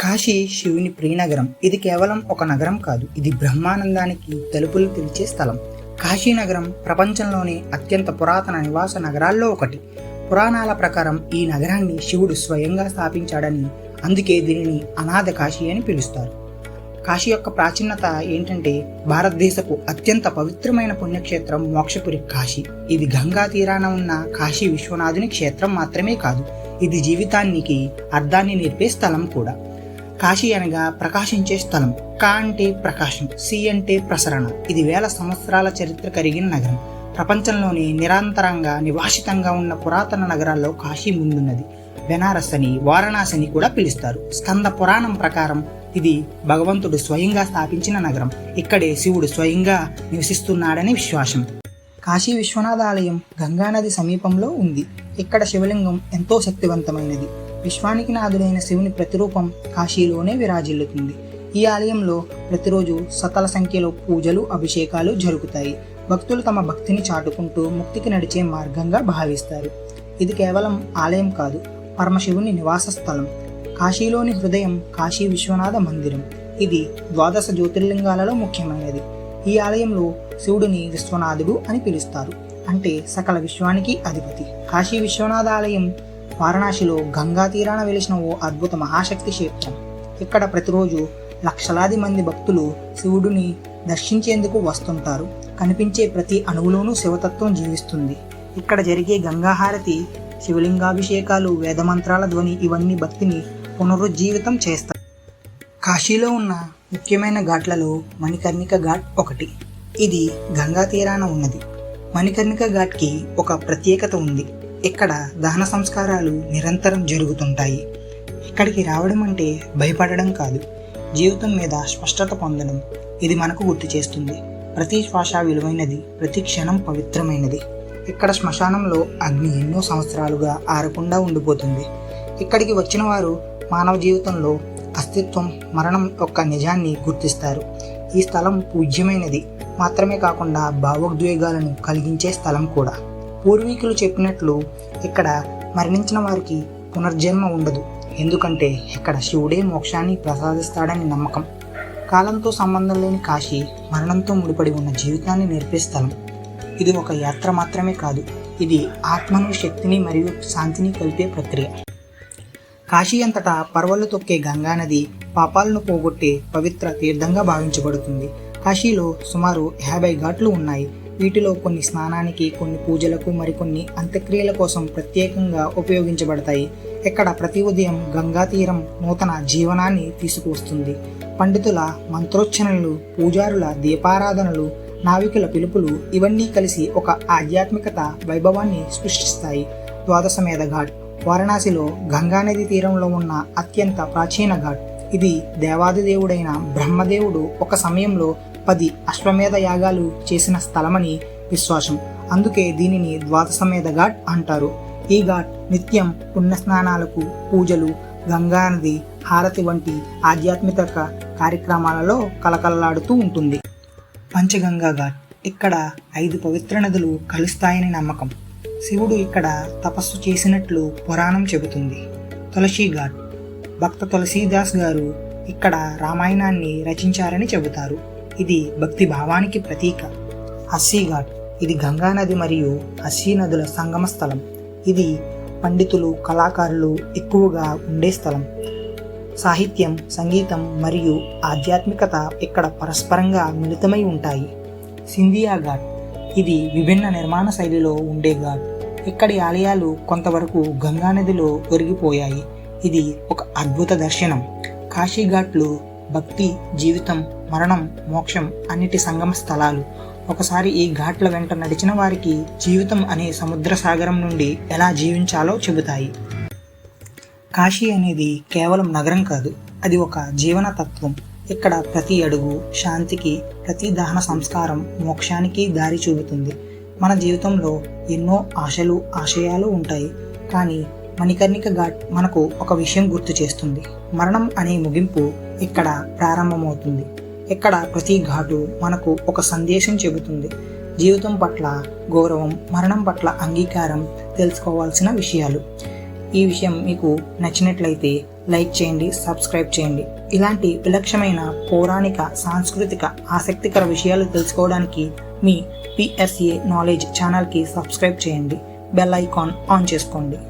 కాశీ శివుని ప్రియనగరం. ఇది కేవలం ఒక నగరం కాదు ఇది బ్రహ్మానందానికి తలుపులు తెరిచే స్థలం. కాశీ నగరం ప్రపంచంలోనే అత్యంత పురాతన నివాస నగరాల్లో ఒకటి. పురాణాల ప్రకారం ఈ నగరాన్ని శివుడు స్వయంగా స్థాపించాడని అందుకే దీనిని అనాథ కాశీ అని పిలుస్తారు. కాశీ యొక్క ప్రాచీనత ఏంటంటే భారతదేశపు అత్యంత పవిత్రమైన పుణ్యక్షేత్రం మోక్షపురి కాశీ. ఇది గంగా తీరాన ఉన్న కాశీ విశ్వనాథుని క్షేత్రం మాత్రమే కాదు ఇది జీవితానికి అర్థాన్ని నేర్పే స్థలం కూడా. కాశీ అనగా ప్రకాశించే స్థలం. కా అంటే ప్రకాశం సి అంటే ప్రసరణ. ఇది వేల సంవత్సరాల చరిత్ర కలిగిన నగరం. ప్రపంచంలోని నిరంతరంగా నివాసితంగా ఉన్న పురాతన నగరాల్లో కాశీ ముందున్నది. బెనారస్ అని వారణాసి అని కూడా పిలుస్తారు. స్కంద పురాణం ప్రకారం ఇది భగవంతుడు స్వయంగా స్థాపించిన నగరం. ఇక్కడే శివుడు స్వయంగా నివసిస్తున్నాడని విశ్వాసం. కాశీ విశ్వనాథ ఆలయం గంగానది సమీపంలో ఉంది. ఇక్కడ శివలింగం ఎంతో శక్తివంతమైనది. విశ్వానికి నాథుడైన శివుని ప్రతిరూపం కాశీలోనే విరాజిల్లుతుంది. ఈ ఆలయంలో ప్రతిరోజు సకల సంఖ్యలో పూజలు అభిషేకాలు జరుగుతాయి. భక్తులు తమ భక్తిని చాటుకుంటూ ముక్తికి నడిచే మార్గంగా భావిస్తారు. ఇది కేవలం ఆలయం కాదు పరమశివుని నివాస స్థలం. కాశీలోని హృదయం కాశీ విశ్వనాథ మందిరం. ఇది ద్వాదశ జ్యోతిర్లింగాలలో ముఖ్యమైనది. ఈ ఆలయంలో శివుడిని విశ్వనాథుడు అని పిలుస్తారు. అంటే సకల విశ్వానికి అధిపతి. కాశీ విశ్వనాథ ఆలయం వారణాసిలో గంగా తీరాన వెలిసిన ఓ అద్భుత మహాశక్తి క్షేత్రం. ఇక్కడ ప్రతిరోజు లక్షలాది మంది భక్తులు శివుడిని దర్శించేందుకు వస్తుంటారు. కనిపించే ప్రతి అణువులోనూ శివతత్వం జీవిస్తుంది. ఇక్కడ జరిగే గంగాహారతి శివలింగాభిషేకాలు వేదమంత్రాల ధ్వని ఇవన్నీ భక్తిని పునరుజ్జీవితం చేస్తాయి. కాశీలో ఉన్న ముఖ్యమైన ఘాట్లలో మణికర్ణిక ఘాట్ ఒకటి. ఇది గంగా తీరాన ఉన్నది. మణికర్ణిక ఘాట్కి ఒక ప్రత్యేకత ఉంది. ఇక్కడ దహన సంస్కారాలు నిరంతరం జరుగుతుంటాయి. ఇక్కడికి రావడం అంటే భయపడడం కాదు. జీవితం మీద స్పష్టత పొందడం ఇది మనకు గుర్తు చేస్తుంది. ప్రతి శ్వాస విలువైనది ప్రతి క్షణం పవిత్రమైనది. ఇక్కడ శ్మశానంలో అగ్ని ఎన్నో సంవత్సరాలుగా ఆరకుండా ఉండిపోతుంది. ఇక్కడికి వచ్చిన వారు మానవ జీవితంలో అస్తిత్వం మరణం యొక్క నిజాన్ని గుర్తిస్తారు. ఈ స్థలం పూజ్యమైనది. మాత్రమే కాకుండా భావోద్వేగాలను కలిగించే స్థలం కూడా. పూర్వీకులు చెప్పినట్లు ఇక్కడ మరణించిన వారికి పునర్జన్మ ఉండదు. ఎందుకంటే ఇక్కడ శివుడే మోక్షాన్ని ప్రసాదిస్తాడని నమ్మకం. కాలంతో సంబంధం లేని కాశీ మరణంతో ముడిపడి ఉన్న జీవితాన్ని నేర్పే స్థలం. ఇది ఒక యాత్ర మాత్రమే కాదు ఇది ఆత్మను శక్తిని మరియు శాంతిని కలిపే ప్రక్రియ. కాశీ అంతటా పర్వలు తొక్కే గంగానది పాపాలను పోగొట్టే పవిత్ర తీర్థంగా భావించబడుతుంది. కాశీలో సుమారు యాభై ఘాట్లు ఉన్నాయి. వీటిలో కొన్ని స్నానానికి కొన్ని పూజలకు మరికొన్ని అంత్యక్రియల కోసం ప్రత్యేకంగా ఉపయోగించబడతాయి. ఇక్కడ ప్రతి ఉదయం గంగా తీరం నూతన జీవనాన్ని తీసుకువస్తుంది. పండితుల మంత్రోచ్చరణలు పూజారుల దీపారాధనలు నావికుల పిలుపులు ఇవన్నీ కలిసి ఒక ఆధ్యాత్మికత వైభవాన్ని సృష్టిస్తాయి. ద్వాదశమేధ ఘాట్ వారణాసిలో గంగానది తీరంలో ఉన్న అత్యంత ప్రాచీన ఘాట్. ఇది దేవాది దేవుడైన బ్రహ్మదేవుడు ఒక సమయంలో పది అశ్వమేధ యాగాలు చేసిన స్థలమని విశ్వాసం. అందుకే దీనిని ద్వాదశమేధ ఘాట్ అంటారు. ఈ ఘాట్ నిత్యం పుణ్యస్నానాలకు పూజలు గంగానది హారతి వంటి ఆధ్యాత్మిక కార్యక్రమాలలో కలకలలాడుతూ ఉంటుంది. పంచగంగా ఘాట్ ఇక్కడ ఐదు పవిత్ర నదులు కలుస్తాయని నమ్మకం. శివుడు ఇక్కడ తపస్సు చేసినట్లు పురాణం చెబుతుంది. తులసి ఘాట్ భక్త తులసీదాస్ గారు ఇక్కడ రామాయణాన్ని రచించారని చెబుతారు. ఇది భక్తి భావానికి ప్రతీక. హస్సీఘాట్ ఇది గంగా నది మరియు హస్సీ నదుల సంగమ స్థలం. ఇది పండితులు కళాకారులు ఎక్కువగా ఉండే స్థలం. సాహిత్యం సంగీతం మరియు ఆధ్యాత్మికత ఇక్కడ పరస్పరంగా మిళితమై ఉంటాయి. సింధియా ఘాట్ ఇది విభిన్న నిర్మాణ శైలిలో ఉండే ఘాట్. ఇక్కడి ఆలయాలు కొంతవరకు గంగానదిలో ఒరిగిపోయాయి. ఇది ఒక అద్భుత దర్శనం. కాశీఘాట్లు భక్తి జీవితం మరణం మోక్షం అన్నిటి సంగమ స్థలాలు. ఒకసారి ఈ ఘాట్ల వెంట నడిచిన వారికి జీవితం అనే సముద్ర సాగరం నుండి ఎలా జీవించాలో చెబుతాయి. కాశీ అనేది కేవలం నగరం కాదు అది ఒక జీవన తత్వం ఇక్కడ ప్రతి అడుగు శాంతికి ప్రతి దహన సంస్కారం మోక్షానికి దారి చూపుతుంది. మన జీవితంలో ఎన్నో ఆశలు ఆశయాలు ఉంటాయి. కానీ మణికర్ణిక ఘాట్ మనకు ఒక విషయం గుర్తు చేస్తుంది. మరణం అనే ముగింపు ఇక్కడ ప్రారంభమవుతుంది. ఇక్కడ ప్రతి ఘాటు మనకు ఒక సందేశం చెబుతుంది. జీవితం పట్ల గౌరవం మరణం పట్ల అంగీకారం తెలుసుకోవాల్సిన విషయాలు. ఈ విషయం మీకు నచ్చినట్లయితే లైక్ చేయండి సబ్స్క్రైబ్ చేయండి. ఇలాంటి విలక్షణమైన పౌరాణిక సాంస్కృతిక ఆసక్తికర విషయాలు తెలుసుకోవడానికి మీ పిఎస్ఏ నాలెడ్జ్ ఛానల్కి సబ్స్క్రైబ్ చేయండి. బెల్ ఐకాన్ ఆన్ చేసుకోండి.